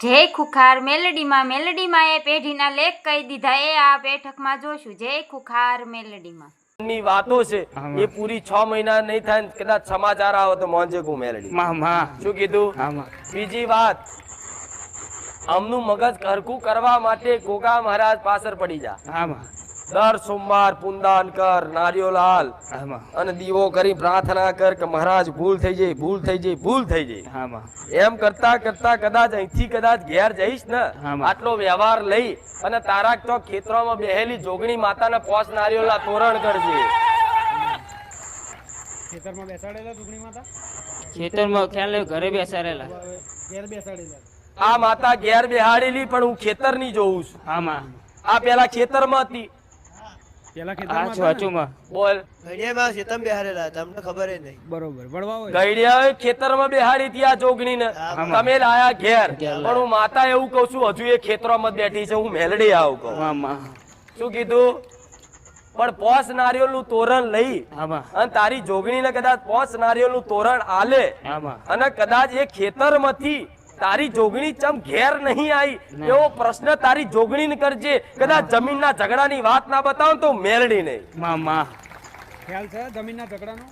જય ખુખાર મેલડીમાં મેલડીમાં એ પેઢીના લેખ કહી દીધા એ આ બેઠકમાં જોશું. જય ખુખાર મેલડીમાં. ની વાતો છે એ પૂરી છ મહિના નહીં થાય કદાચ સમાચાર આવે તો મોંજે ગુ મેલડી. શું કીધું? બીજી વાત આમનું મગજ હરખું કરવા માટે ગોગા મહારાજ પાછળ પડી જા. આમાં દર સોમવાર પુંદાન કર નારિયોલ હાલ અને દીવો કરી પ્રાર્થના કર કે મહારાજ ભૂલ થઈ જાય ભૂલ થઈ જાય ભૂલ થઈ જાય આમાં. એમ કરતા કરતા કદાચ અહીંથી કદાચ ઘેર જઈશ ને. આટલો વ્યવહાર લઈ અને તારા તો ખેતરોમાં બેહેલી જોગણી માતાના પોસ નારિયોલા તોરણ કરજે. ખેતરમાં બેસાડેલા દુગણી માતા? ખેતરમાં ખ્યાલ ઘરે બેસાડેલા. ઘેર બેસાડેલા. આ માતા ઘેર બેહાડેલી પણ હું ખેતરની જોઉં છું. આમાં. આ પેલા ખેતરમાં હતી. પેલા આ ખેતરમાં હતા ને? ચોચુમાં બોલ. ઘડિયામાં શેતમ બેહારેલા તમને ખબર જ નહીં. બરોબર વડવા હોય. ગઈડિયાએ ખેતરમાં બેહાડી હતી આ જોગણીને. તમે લાયા ઘેર. પણ હું માતા એવું કહું છું હજુ એ ખેતરોમાં બેઠી છે હું મેલડી આવું કહું. શું કીધું? પણ પોસ નારિયેળનું તોરણ લઈ અને તારી જોગણી ને કદાચ પોસ નારિયેળનું તોરણ આલે અને કદાચ એ ખેતરમાંથી તારી જોગણી ચમ ઘેર નહીં આવી એવો પ્રશ્ન તારી જોગણીને કરજે. કદાચ જમીનના ઝઘડાની વાત ના બતાવ તો મેલડી નહીં. મામા ખ્યાલ છે જમીનના ઝઘડાનો?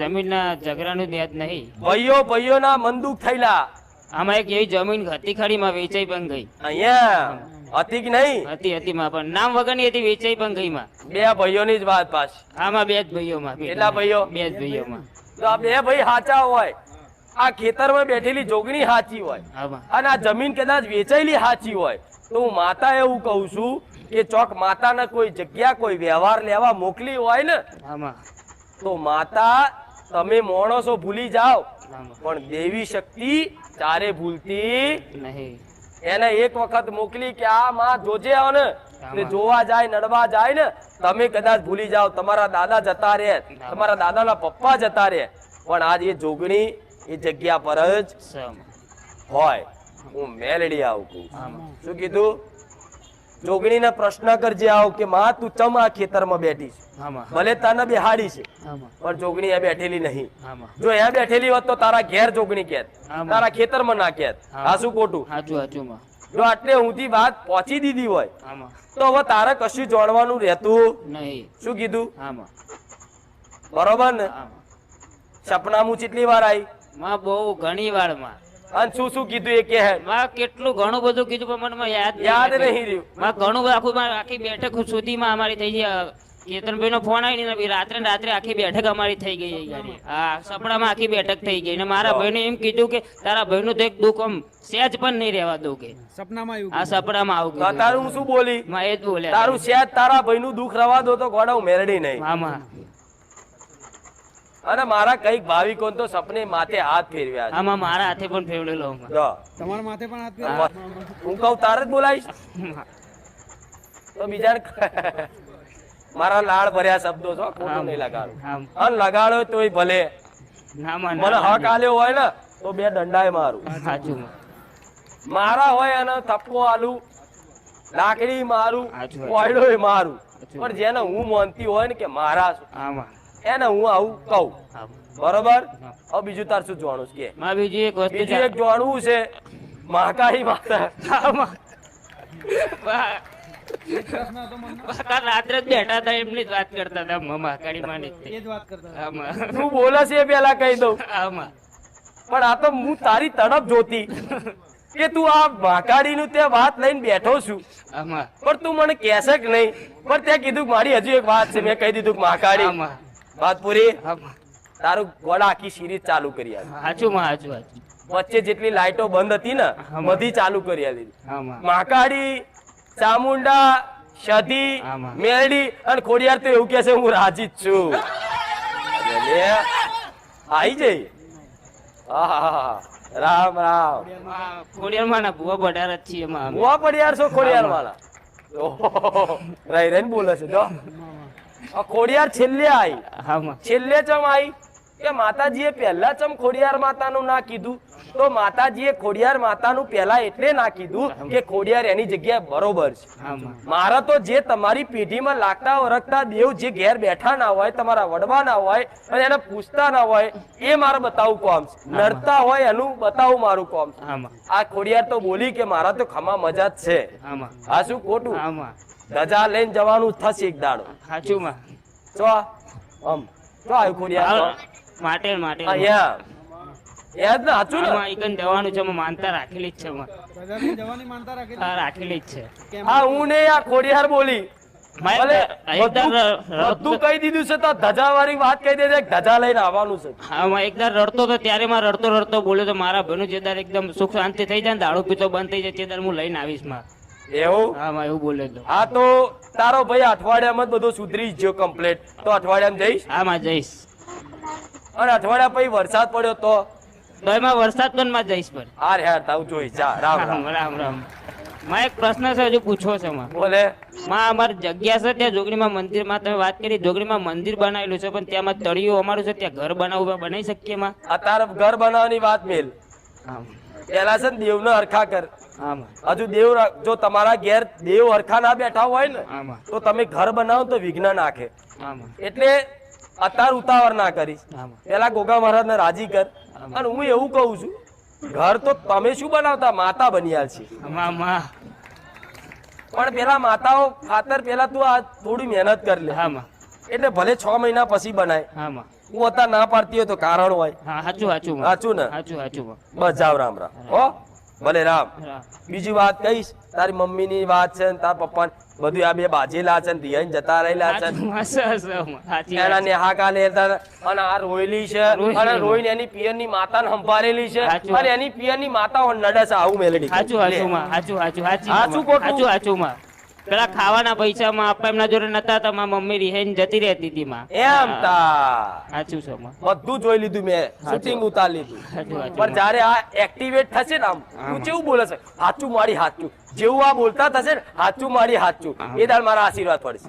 જમીનના ઝઘડાનું વ્યાજ નહીં. ભાઈઓ ભાઈઓના મંદુક થયેલા. આમાં એક એવી જમીન હતી ખરીમાં વેચાઈ પણ ગઈ. અહીંયા? હતી કે નહીં? હતી હતી માં પણ નામ વગરની હતી વેચાઈ પણ ગઈ માં. બે ભાઈઓની જ વાત પાછી. આમાં બે જ ભાઈઓમાં કેટલા ભાઈઓ? બે જ ભાઈઓમાં તો આ બે ભાઈ સાચા હોય. આ ખેતરમાં બેઠેલી જોગણી સાચી હોય. અને આ જમીન કદાચ વેચાયેલી સાચી હોય. તો હું માતા એવું કહું છું કે ચોક માતાને કોઈ જગ્યા કોઈ વ્યવહાર લેવા મોકલી હોય ને તો માતા તમે માણસો ભૂલી જાઓ. પણ દેવી શક્તિ ચારે ભૂલતી નહીં. એને એક વખત મોકલી કે આ માં જોજે આવો ને તે જોવા જાય નડવા જાય ને તમે કદાચ ભૂલી જાઓ તમારા દાદા જતા રહે તમારા દાદાના પપ્પા જતા રહે પણ આજ એ જોગણી એ જગ્યા પર જ હોય. હું મેલડી આવું શું કીધું? જોગણીને પ્રશ્ન કરજે આવ કે માં તું ચમ આ ખેતરમાં બેઠી છે? ભલે તને બેહાડી છે પણ જોગણી એ બેઠેલી નહીં. જો એ બેઠેલી હોત તો તારા ઘેર જોગણી કેત. તારા ખેતરમાં ના કેત. આ શું ખોટું. જો આટલે ઊંધી વાત પહોંચી દીધી હોય તો હવે તારે કશું જાણવાનું રહેતું નહીં. શું કીધું? બરોબર ને? સપનામું સપનામાં કેટલી વાર આવી માં બહુ ઘણી વારમાં અને શું શું કીધું એ કે માં કેટલું ઘણું બધું કીધું પણ મને યાદ યાદ નહીં રહ્યું. માં ઘણું બધું આખું માં આખી બેઠક સુધીમાં અમારી થઈ ગઈ કેતનભાઈ નો ફોન આવી ને રાત્રે રાત્રે આખી બેઠક અમારી થઈ ગઈ યાર હા સપડામાં આખી બેઠક થઈ ગઈ. ને મારા ભાઈને એમ કીધું કે તારા ભાઈનું તો એક દુઃખ આમ સેજ પણ નહીં રહેવા દઉં કે. સપનામાં આ આવ્યું સપડામાં આવું તારું શું બોલી? માં એ જ બોલે તારું સેજ તારા ભાઈનું દુઃખ રવા દો તો ગોડા હું મેરડી નહીં. આમાં અને મારા કંઈક ભાવિકો તો સપને માથે હાથ ફેરવ્યા આમાં મારા હાથે પણ ફેરવેલો તમારા માથે પણ હાથ. હું. કહું તારે જ બોલાવીશ? તો બીજા મારા લાળ ભર્યા શબ્દો છો ખોટું નહીં લગાડો. અને લગાડો તોય ભલે. મને હક આલ્યો હોય ને તો બે દંડાએ મારું. સાચું મારા હોય અને થપ્પો આલું. લાકડી મારું કોયડો મારું. પણ જેને હું માનતી હોય ને કે મારા છું. આમાં એને હું આવું કહું. બરોબર? હવે બીજું તાર શું જોવાનું છે? માં બીજી એક વસ્તુ બીજું એક જોવાનું છે મહાકાળી માતા. આમાં બા- પ્રશ્ન હતો મનમાં? કાલ રાત્રે જ બેઠા હતા એમની જ વાત કરતા હતા મમ્મા માની એ જ વાત કરતા તું બોલે છે એ પેલા કહી દઉં. આમાં પણ આ તો હું તારી તરફ જોતી. કે તું આ મહાકાળીનું તે વાત લઈને બેઠો છું. આમાં પણ તું મને કહેશે કે નહીં. પણ તે કીધું કે મારી હજુ એક વાત છે મેં કહી દીધું કે મહાકાળી. આમાં વાત પૂરી? તારું ગોળા આખી સિરીઝ ચાલુ કરી આવી હાચું માં હાચું હાચું. વચ્ચે જેટલી લાઈટો બંધ હતી ને બધી ચાલુ કરી આવી માકાડી ચામુંડા સધી મેરડી અને ખોડિયાર તો એવું કે છે હું રાજી જ છું. આઈ જઈ. રામ રામ. ખોડિયાર માં ભૂવા બડાર જ છીએ. ભુવા પડિયાર છો ખોડિયાર વાળા રહી રહીને બોલે છે જો. આ ખોડિયાર છેલ્લે આઈ આમાં છેલ્લે ચમ આઈ કે માતાજીએ પહેલા ચમ ખોડિયાર માતાનું ના કીધું? તો માતાજીએ ખોડિયાર માતાનું પહેલા એટલે ના કીધું કે ખોડિયાર એની જગ્યાએ બરોબર છે. મારા તો જે તમારી પેઢીમાં લાગતા ઓળખતા દેવ જે ઘેર બેઠા ના હોય તમારા વડવા ના હોય અને એને પૂછતા ના હોય એ મારે બતાવું કોમ છે. નડતા હોય એનું બતાવું મારું કોમ છે. આ ખોડિયાર તો બોલી કે મારા તો ખમા મજા જ છે. આ શું ખોટું? ધજા લઈને જવાનું થશે એક દાડો. સાચું માં ચો આમ. ચો આવ્યું ખોડિયાર. માટે માટે યાદ ના સાચું ને? એકન જવાનું છે માનતા રાખેલી જ છે માં પ્રજાની જવાની માનતા રાખેલી? હા રાખેલી જ છે. હા હું ને આ ખોડિયાર બોલી. મારે ભલે એકદમ બધું બધું કહી દીધું છે તો ધજા વાળી વાત કહી દે ધજા લઈને આવવાનું છે. આમાં એકદાર રડતો તો ત્યારે માં રડતો રડતો બોલ્યો તો મારા ભાઈનું જે દાર એકદમ સુખ શાંતિ થઈ જાય ને દારૂ પીતો બંધ થઈ જાય તે દાર હું લઈને આવીશમાં એવું? હા માં એવું બોલે તો. હા તો તારો ભાઈ અઠવાડિયામાં જ બધું સુધરી જ ગયો કમ્પ્લીટ તો અઠવાડિયામાં જઈશ? હા માં જઈશ. અને અઠવાડિયા પછી વરસાદ પડ્યો તો? તો એમાં વરસાદ પણ માં જઈશ પણ. હાર યાર તાવ જોઈ જા રામ રામ. રામ રામમાં એક પ્રશ્ન છે હજુ પૂછવો છે માં. બોલે. માં અમારી જગ્યા છે ત્યાં જોગણીમાં મંદિરમાં તમે વાત કરી જોગણીમાં મંદિર બનાવેલું છે પણ ત્યાંમાં તળિયું અમારું છે ત્યાં ઘર બનાવવું બનાવી શકીએ માં? અત્યારે ઘર બનાવવાની વાત મેલ. પેલા છે ને દેવને હરખા કર હજુ દેવ જો તમારા ઘેર દેવ હરખા ના બેઠા હોય ને તો તમે ઘર બનાવો તો વિઘ્ન નાખે. એટલે અત્યાર ઉતાવળ ના કરીશ. પેલા ગોગા મહારાજને રાજી કર. અને હું એવું કહું છું ઘર તો તમે શું બનાવતા? માતા બન્યા છે. પણ પેલા માતાઓ ખાતર પેલા તું આ થોડી મહેનત કરી લે. એટલે ભલે છ મહિના પછી બનાય. હું અત્યારે ના પાડતી હોય તો કારણ હોય. સાચું સાચું સાચું ને? સાચું સાચું બસ જાવ રામ રામ. હો? ભલે રામ. બીજી વાત કહીશ તારી મમ્મીની વાત છે ને તારા પપ્પા બધું આ બે બાજેલા છે ને જતા રહેલા છે એના નેહા કાલે અને આ રોયલી છે. અને રોઈને એની પિયરની માતાને સંભાળેલી છે. અને એની પિયરની માતા નડે છે આવું મેલેડી સાચું સાચું સાચું સાચું સાચું સાચી સાચું? સાચું પેલા ખાવાના પૈસામાં આપવા એમના જોડે નતા હતા મારા મમ્મી રિહાઈને જતી રહેતી હતી માં. એમ તા. સાચું છે માં. બધું જોઈ લીધું મેં શૂટિંગ ઉતાર લીધું. પણ જ્યારે આ એક્ટિવેટ થશે ને આમ તું જેવું બોલે છે હાચું મારી હાચું. જેવું આ બોલતા થશે ને હાચું મારી હાચું. એ દાળ મારા આશીર્વાદ પડશે.